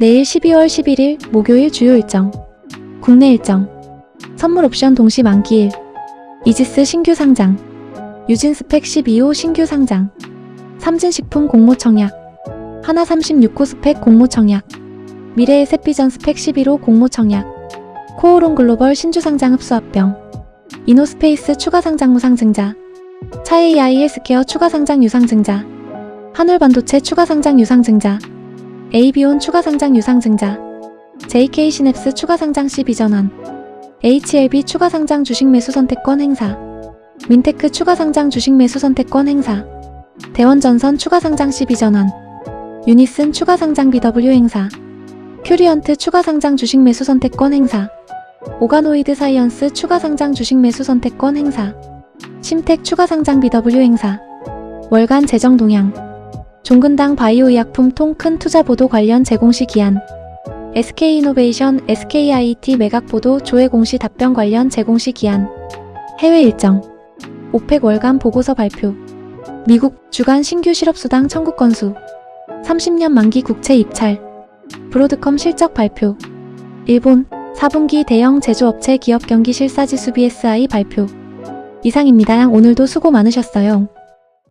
내일 12월 11일 목요일 주요 일정. 국내 일정. 선물 옵션 동시 만기 일. 이지스 신규 상장. 유진 스펙 12호 신규 상장. 삼진식품 공모 청약. 하나 36호 스펙 공모 청약. 미래의 셋비전 스펙 11호 공모 청약. 코오롱 글로벌 신주 상장 흡수 합병. 이노스페이스 추가 상장 무상증자. 차AI 헬스케어 추가 상장 유상증자. 한울반도체 추가 상장 유상증자. AB온 추가 상장 유상 증자. JK 시냅스 추가 상장 시 비전환. HLB 추가 상장 주식 매수 선택권 행사. 민테크 추가 상장 주식 매수 선택권 행사. 대원전선 추가 상장 시 비전환. 유니슨 추가 상장 BW 행사. 큐리언트 추가 상장 주식 매수 선택권 행사. 오가노이드 사이언스 추가 상장 주식 매수 선택권 행사. 심텍 추가 상장 BW 행사. 월간 재정 동향. 종근당 바이오의약품 통큰 투자 보도 관련 제공시 기한. SK이노베이션, SKIT 매각 보도 조회 공시 답변 관련 제공시 기한. 해외 일정. 오펙 월간 보고서 발표. 미국 주간 신규 실업수당 청구 건수. 30년 만기 국채 입찰. 브로드컴 실적 발표. 일본 4분기 대형 제조업체 기업 경기 실사지수 BSI 발표. 이상입니다. 오늘도 수고 많으셨어요.